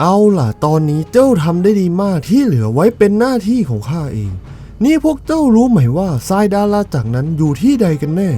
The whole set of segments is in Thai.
เอาล่ะ ตอนนี้เจ้าทำได้ดีมากที่เหลือไว้เป็นหน้าที่ของข้าเอง นี่พวกเจ้ารู้ไหมว่าทรายดาราจากรนั้นอยู่ที่ใดกันแน่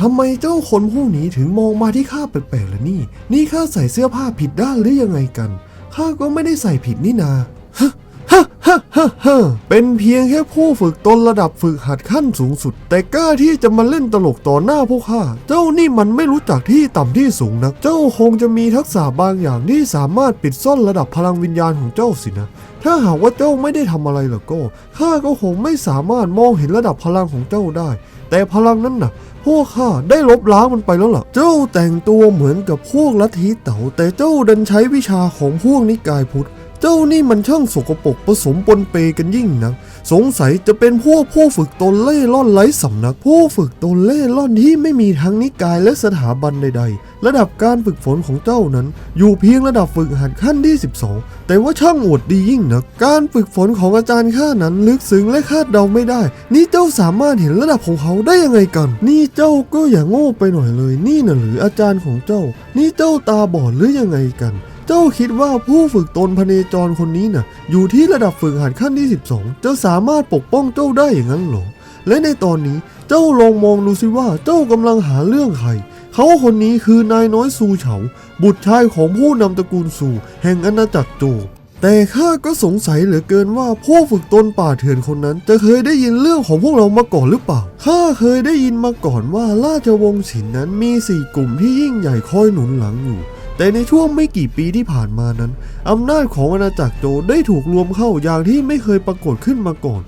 ทำไมเจ้าคนผู้นี้ถึงมองมาที่ข้าแปลกๆล่ะนี่ นี่ข้าใส่เสื้อผ้าผิดด้านหรือยังไงกัน ข้าก็ไม่ได้ใส่ผิดนี่นาฮะ ฮะฮะฮะฮะเป็นเพียงแค่ผู้ฝึกตนระดับฝึกหัดขั้นสูงสุด แต่กล้าที่จะมาเล่นตลกต่อหน้าพวกข้า เจ้านี่มันไม่รู้จักที่ต่ำที่สูงนักเจ้าคงจะมีทักษะบางอย่างที่สามารถปิดซ่อนระดับพลังวิญญาณของเจ้าสินะ ถ้าหากว่าเจ้าไม่ได้ทำอะไรล่ะก็ข้าก็คงไม่สามารถมองเห็นระดับพลังของเจ้าได้ แต่พลังนั้นน่ะพวกข้าได้ลบล้างมันไปแล้วล่ะ เจ้าแต่งตัวเหมือนกับพวกลัทธิเต๋าแต่เจ้าดันใช้วิชาของพวกนิกายพุทธ เจ้านี่มันช่างสกปรกผสมปนเปกันยิ่งนัก สงสัยจะเป็นพวกผู้ฝึกตนเล่ร่อนไร้สำนัก ผู้ฝึกตนเล่ร่อนที่ไม่มีทั้งนิกายและสถาบันใด ๆ ระดับการฝึกฝนของเจ้านั้น อยู่เพียงระดับฝึกหัดขั้นที่ 12 แต่ว่าช่างอวดดียิ่งนัก การฝึกฝนของอาจารย์ข้านั้นลึกซึ้งและคาดเดาไม่ได้ นี่เจ้าสามารถเห็นระดับของเขาได้ยังไงกัน นี่เจ้าก็อย่าโง่ไปหน่อยเลย นี่น่ะหรืออาจารย์ของเจ้า นี่เจ้าตาบอดหรือยังไงกัน เจ้าคิดว่าผู้ฝึกตนพเนจรคนนี้น่ะ อยู่ที่ระดับฝึกหัดขั้นที่ 12 จะสามารถปกป้องเจ้าได้อย่างนั้นหรอ และในตอนนี้เจ้าลองมองดูสิว่าเจ้ากำลังหาเรื่องใคร เขาคนนี้คือนายน้อยซูเฉา บุตรชายของผู้นำตระกูลซูแห่งอาณาจักรโจแต่ข้าก็สงสัยเหลือเกินว่าผู้ฝึกตนป่าเถื่อนคนนั้น จะเคยได้ยินเรื่องของพวกเรามาก่อนหรือเปล่า ข้าเคยได้ยินมาก่อนว่าราชวงศ์ฉินนั้นมีสี่กลุ่มที่ยิ่งใหญ่คอยหนุนหลังอยู่ แต่ในช่วงไม่กี่ปีที่ผ่านมานั้น อำนาจของอาณาจักรโจได้ถูกรวมเข้าอย่างที่ไม่เคยปรากฏขึ้นมาก่อน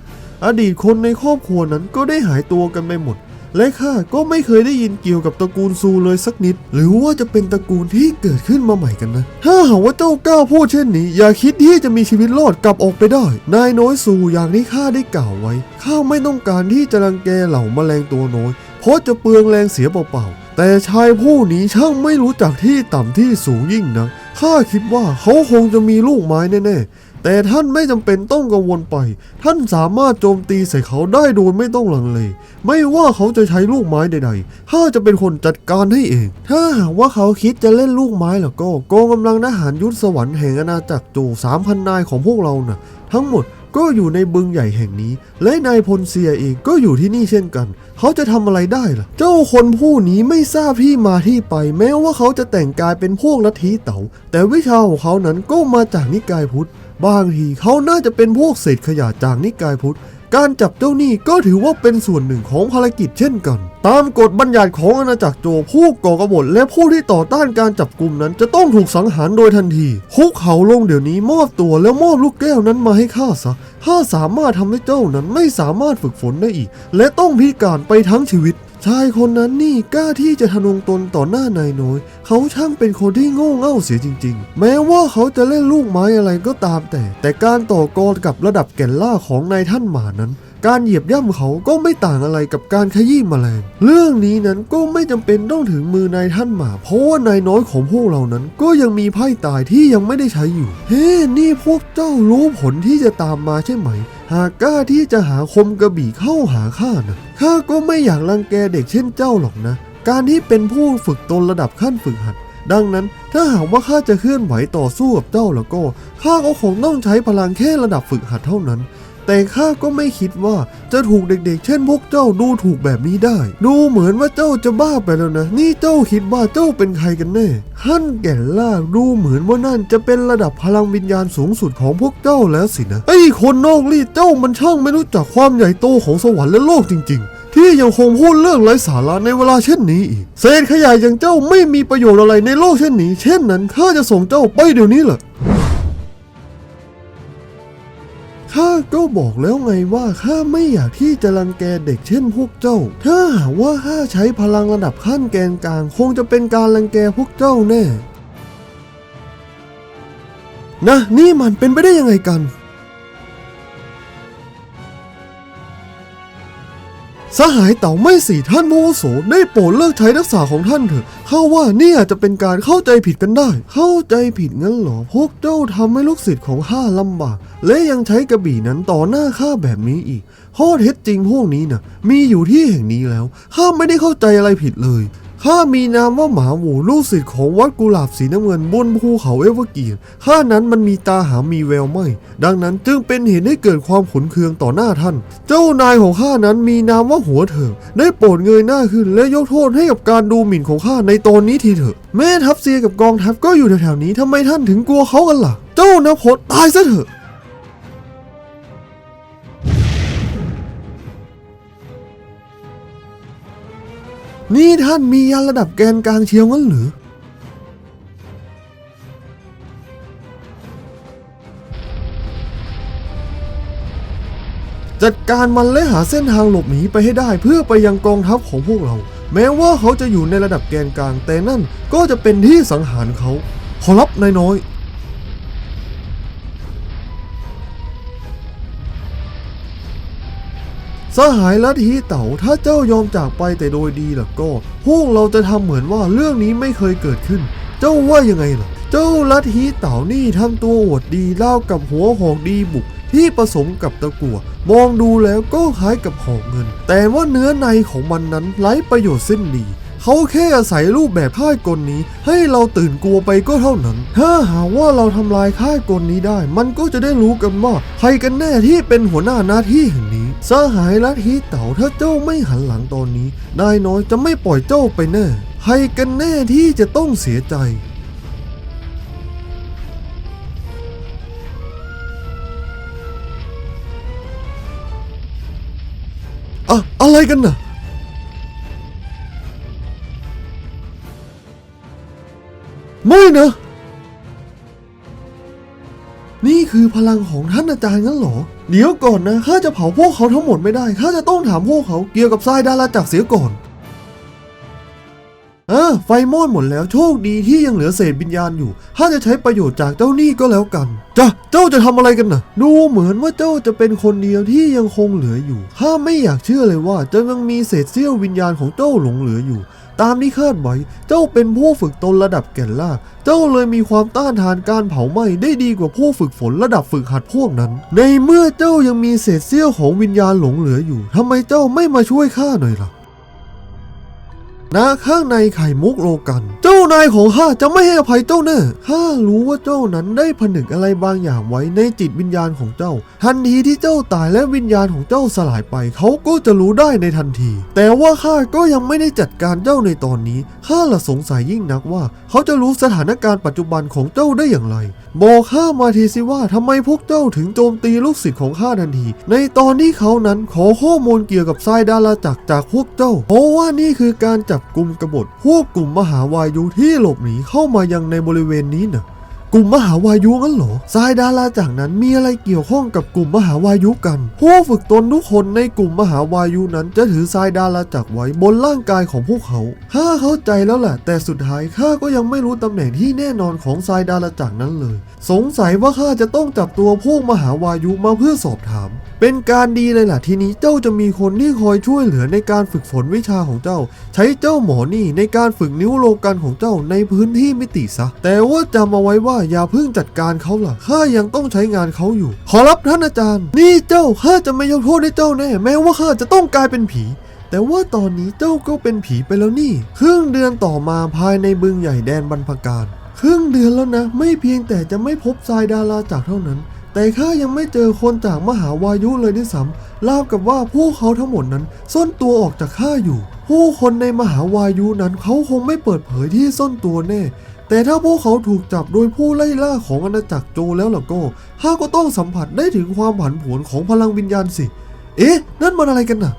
อดีตคนในครอบครัวนั้นก็ได้หายตัวกันไปหมด และข้าก็ไม่เคยได้ยินเกี่ยวกับตระกูลซูเลยสักนิด หรือว่าจะเป็นตระกูลที่เกิดขึ้นมาใหม่กันนะ ถ้าหากว่าเจ้าก้าพูดเช่นนี้ อย่าคิดที่จะมีชีวิตรอดกลับออกไปได้ นายน้อยซูอย่างที่ข้าได้กล่าวไว้ข้าไม่ต้องการที่จะรังแกเหล่าแมลงตัวน้อย เพราะจะเปลืองแรงเสียเปล่าๆ แต่ชายผู้นี้ช่างไม่รู้จักที่ต่ำที่สูงยิ่งนะข้าคิดว่าเขาคงจะมีลูกไม้แน่ๆ แต่ท่านไม่จำเป็นต้องกังวลไป ท่านสามารถโจมตีใส่เขาได้โดยไม่ต้องลังเล ไม่ว่าเขาจะใช้ลูกไม้ใดๆข้าจะเป็นคนจัดการให้เอง ถ้าหากว่าเขาคิดจะเล่นลูกไม้แล้วก็กองกำลังทหารยุทธสวรรค์แห่งอาณาจักรโจสามพันนายของพวกเราน่ะ ทั้งหมด ก็อยู่ในบึงใหญ่แห่งนี้ และนายพลเซียเองก็อยู่ที่นี่เช่นกัน เขาจะทำอะไรได้ล่ะ เจ้าคนผู้นี้ไม่ทราบที่มาที่ไป แม้ว่าเขาจะแต่งกายเป็นพวกลัทธิเต๋า แต่วิชาของเขานั้นก็มาจากนิกายพุทธ บางทีเขาน่าจะเป็นพวกเศษขยะจากนิกายพุทธ การจับเจ้าหนี้ก็ถือว่าเป็นส่วนหนึ่งของภารกิจเช่นกัน ตามกฎบัญญัติของอาณาจักรโจผู้ก่อกบฏและผู้ที่ต่อต้านการจับกลุ่มนั้น จะต้องถูกสังหารโดยทันทีคุกเขาลงเดี๋ยวนี้มอบตัวแล้วมอบลูกแก้วนั้นมาให้ข้าซะถ้าสามารถทำให้เจ้านั้นไม่สามารถฝึกฝนได้อีก และต้องพิการไปทั้งชีวิต ชายคนนั้นนี่กล้าที่จะทะนงตนต่อหน้านายน้อย เขาช่างเป็นคนที่โง่เง่าเสียจริง ๆ แม้ว่าเขาจะเล่นลูกไม้อะไรก็ตามแต่ แต่การต่อกรกับระดับแก่นล่าของนายท่านหมานั้น การเหยียบย่ำเขาก็ไม่ต่างอะไรกับการขยี้แมลง เรื่องนี้นั้นก็ไม่จำเป็นต้องถึงมือนายท่านหมา เพราะว่านายน้อยของพวกเรานั้น ก็ยังมีไพ่ตายที่ยังไม่ได้ใช้อยู่ เฮ้ นี่พวกเจ้ารู้ผลที่จะตามมาใช่ไหม หากกล้าที่จะหาคมกระบี่เข้าหาข้านะข้าก็ไม่อยากรังแกเด็กเช่นเจ้าหรอกนะ การที่เป็นผู้ฝึกตนระดับขั้นฝึกหัดดังนั้นถ้าหากว่าข้าจะเคลื่อนไหวต่อสู้กับเจ้าแล้วก็ข้าก็คงต้องใช้พลังแค่ระดับฝึกหัดเท่านั้น แต่ข้าก็ไม่คิดว่าจะถูกเด็ก ๆ เช่นพวกเจ้าดูถูกแบบนี้ได้ ดูเหมือนว่าเจ้าจะบ้าไปแล้วนะ นี่เจ้าคิดว่าเจ้าเป็นใครกันแน่ขั้นแก่นล่าดูเหมือนว่านั่นจะเป็นระดับพลังวิญญาณสูงสุดของพวกเจ้าแล้วสินะไอ้คนนอกรีดเจ้ามันช่างไม่รู้จักความใหญ่โตของสวรรค์และโลกจริง ๆที่ยังคงพูดเรื่องไร้สาระในเวลาเช่นนี้อีก เศษขยะอย่างเจ้าไม่มีประโยชน์อะไรในโลกเช่นนี้ เช่นนั้นข้าจะส่งเจ้าไปเดี๋ยวนี้แหละ ข้าก็บอกแล้วไงว่าข้าไม่อยากที่จะรังแกเด็กเช่นพวกเจ้า ถ้าหากว่าข้าใช้พลังระดับขั้นแกนกลาง คงจะเป็นการรังแกพวกเจ้าแน่ นะ นี่มันเป็นไปได้ยังไงกัน สหายเต่าไม่สี่ท่านโมโสได้โปรดเลิกใช้ทักษะของท่านเถอะเข้าว่านี่อาจจะเป็นการเข้าใจผิดกันได้ เข้าใจผิดงั้นหรอพวกเจ้าทำให้ลูกศิษย์ของข้าลำบาก และยังใช้กระบี่นั้นต่อหน้าข้าแบบนี้อีกข้อเท็จจริงพวกนี้น่ะมีอยู่ที่แห่งนี้แล้วข้าไม่ได้เข้าใจอะไรผิดเลย ข้ามีนามว่าหมาหมูลูกศิษย์ของวัดกุหลาบสีน้ำเงินบนภูเขาเอเวอร์กีนข้านั้นมันมีตาหามีแววไม่ ดังนั้นจึงเป็นเหตุให้เกิดความขุนเคืองต่อหน้าท่าน เจ้านายของข้านั้นมีนามว่าหัวเถิงได้โปรดเงยหน้าขึ้นและยกโทษให้กับการดูหมิ่นของข้าในตอนนี้ทีเถอะ แม่ทัพเซียกับกองทัพก็อยู่แถวๆนี้ทำไมท่านถึงกลัวเขากันล่ะ เจ้านพดตายซะเถอะ นี่ท่านมียานระดับแกนกลางเชียวงั้นหรือ จัดการมันและหาเส้นทางหลบหนีไปให้ได้เพื่อไปยังกองทัพของพวกเรา แม้ว่าเขาจะอยู่ในระดับแกนกลางแต่นั่นก็จะเป็นที่สังหารเขา ขอรับนายน้อย สหายลัทธิเต๋าถ้าเจ้ายอมจากไปแต่โดยดีล่ะก็ พวกเราจะทำเหมือนว่าเรื่องนี้ไม่เคยเกิดขึ้น เจ้าว่ายังไงล่ะ เจ้าลัทธิเต๋านี่ทำตัวอวดดีเล่ากับหัวหอกดีบุกที่ผสมกับตะกั่วมองดูแล้วก็คล้ายกับหอกเงิน แต่ว่าเนื้อในของมันนั้นไร้ประโยชน์สิ้นดี เขาแค่อาศัยรูปแบบค่ายกลนี้ ให้เราตื่นกลัวไปก็เท่านั้น ถ้าหากว่าเราทำลายค่ายกลนี้ได้ มันก็จะได้รู้กันว่าใครกันแน่ที่เป็นหัวหน้าหน้าที่แห่งนี้สหายลัทธิเต๋าถ้าเจ้าไม่หันหลังตอนนี้นายน้อยจะไม่ปล่อยเจ้าไปแน่ใครกันแน่ที่จะต้องเสียใจอะอะไรกันน่ะ ไม่นะ นี่คือพลังของท่านอาจารย์งั้นเหรอ เดี๋ยวก่อนนะข้าจะเผาพวกเขาทั้งหมดไม่ได้ข้าจะต้องถามพวกเขาเกี่ยวกับทรายดาราจักรเสียก่อนเอ่าไฟมอดหมดแล้วโชคดีที่ยังเหลือเศษวิญญาณอยู่ข้าจะใช้ประโยชน์จากเจ้านี่ก็แล้วกันจ้ะเจ้าจะทำอะไรกันน่ะดูเหมือนว่าเจ้าจะเป็นคนเดียวที่ยังคงเหลืออยู่ข้าไม่อยากเชื่อเลยว่าจะยังมีเศษเสี้ยววิญญาณของเจ้าหลงเหลืออยู่ ตามที่คาดไว้เจ้าเป็นผู้ฝึกตนระดับแก่นล่า เจ้าเลยมีความต้านทานการเผาไหม้ได้ดีกว่าผู้ฝึกฝนระดับฝึกหัดพวกนั้น ในเมื่อเจ้ายังมีเศษเสี้ยวของวิญญาณหลงเหลืออยู่ทำไมเจ้าไม่มาช่วยข้าหน่อยล่ะณข้างในไข่มุกโลกัน เจ้า นายของข้าจะไม่ให้อภัยเจ้าแน่ข้ารู้ว่าเจ้านั้นได้ผนึกอะไรบางอย่างไว้ในจิตวิญญาณของเจ้า ทันทีที่เจ้าตายและวิญญาณของเจ้าสลายไป เขาก็จะรู้ได้ในทันที แต่ว่าข้าก็ยังไม่ได้จัดการเจ้าในตอนนี้ ข้าละสงสัยยิ่งนักว่า เขาจะรู้สถานการณ์ปัจจุบันของเจ้าได้อย่างไร บอกข้ามาทีสิว่าทำไมพวกเจ้าถึงโจมตีลูกศิษย์ของข้าทันที ในตอนที่เขานั้นขอข้อมูลเกี่ยวกับทรายดาราจักรจากพวกเจ้า เพราะว่านี่คือการจับกลุ่มกบฏพวกกลุ่มมหาวายุที่หลบหนีเข้ามายังในบริเวณนี้นะ กลุ่มมหาวายุงั้นเหรอทรายดาราจากนั้นมีอะไรเกี่ยวข้องกับกลุ่มมหาวายุกัน ผู้ฝึกตนทุกคนในกลุ่มมหาวายุนั้นจะถือทรายดาราจักรไว้บนร่างกายของพวกเขาข้าเข้าใจแล้วแหละ แต่สุดท้ายข้าก็ยังไม่รู้ตำแหน่งที่แน่นอนของทรายดาราจักรนั้นเลย สงสัยว่าข้าจะต้องจับตัวพวกมหาวายุมาเพื่อสอบถาม เป็นการดีเลยล่ะทีนี้เจ้าจะมีคนที่คอยช่วยเหลือในการฝึกฝนวิชาของเจ้า ใช้เจ้าหมอนี่ในการฝึกนิ้วโลกันของเจ้าในพื้นที่มิติซะแต่ว่าจำเอาไว้ว่าอย่าเพิ่งจัดการเขาล่ะข้ายังต้องใช้งานเขาอยู่ ขอรับท่านอาจารย์ นี่เจ้าข้าจะไม่ยกโทษให้เจ้าแน่ แม้ว่าข้าจะต้องกลายเป็นผี แต่ว่าตอนนี้เจ้าก็เป็นผีไปแล้วนี่ ครึ่งเดือนต่อมาภายในบึงใหญ่แดนบรรพการครึ่งเดือนแล้วนะ ไม่เพียงแต่จะไม่พบทรายดาราจากเท่านั้น แต่ข้ายังไม่เจอคนจากมหาวายุเลยด้วยซ้ำราวกับว่าพวกเขาทั้งหมดนั้น ซ่อนตัวออกจากข้าอยู่ ผู้คนในมหาวายุนั้นเขาคงไม่เปิดเผยที่ซ่อนตัวแน่ แต่ถ้าพวกเขาถูกจับโดยผู้ไล่ล่าของอาณาจักรโจแล้วล่ะก็ข้าก็ต้องสัมผัสได้ถึงความผันผวนของพลังวิญญาณสิ เอ๊ะ นั่นมันอะไรกันน่ะ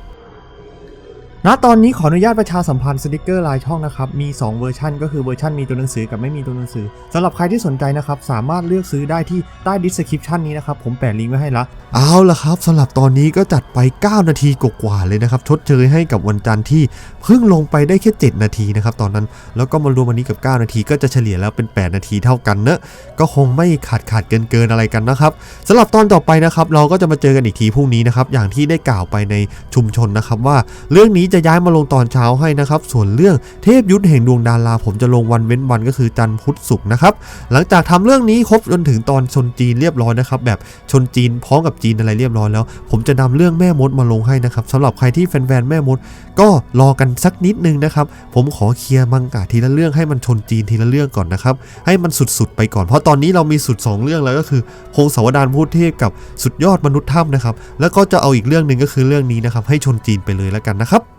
ณตอนนี้ขออนุญาตประชาสัมพันธ์สติกเกอร์ลายช่องนะครับ มี 2 เวอร์ชันก็คือเวอร์ชันมีตัวหนังสือกับไม่มีตัวหนังสือสำหรับใครที่สนใจนะครับ สามารถเลือกซื้อได้ที่ใต้ดิสคริปชันนี้นะครับ ผมแปะลิงก์ไว้ให้ละเอาละครับสำหรับตอนนี้ก็จัดไป 9 นาทีกว่าๆเลยนะครับ ชดเชยให้กับวันจันทร์ที่เพิ่งลงไปได้แค่7นาทีนะครับตอนนั้นแล้วก็มารวมวันนี้กับ 9 นาทีก็จะเฉลี่ยแล้วเป็น 8 นาทีเท่ากันเนอะก็คงไม่ขาดขาดเกินเกินอะไรกันนะครับสำหรับตอนต่อไปนะครับเราก็จะมาเจอกันอีกทีพรุ่งนี้นะครับอย่างที่ได้กล่าวไปในชุมชนนะครับว่าเรื่องนี้จะย้ายมาลงตอนเช้าให้นะครับ ส่วนเรื่องเทพยุทธแห่งดวงดาราผมจะลงวันเว้นวันก็คือจันทร์พุธศุกร์นะครับ หลังจากทำเรื่องนี้ครบจนถึงตอนชนจีนเรียบร้อยนะครับ แบบชนจีนพร้อมกับจีนอะไรเรียบร้อยแล้ว ผมจะนำเรื่องแม่มดมาลงให้นะครับสำหรับใครที่แฟนๆแม่มด ก็รอกันสักนิดนึงนะครับ ผมขอเคลียร์มังกะทีละเรื่องให้มันชนจีนทีละเรื่องก่อนนะครับ ให้มันสุดๆไปก่อน เพราะตอนนี้เรามีสุด 2 เรื่องแล้วก็คือพงศาวดารพูดเทพกับสุดยอดมนุษย์ถ้ำนะครับ แล้วก็จะเอาอีกเรื่องหนึ่งก็คือเรื่องนี้นะครับ ให้ชนจีนไปเลยแล้วกันนะครับ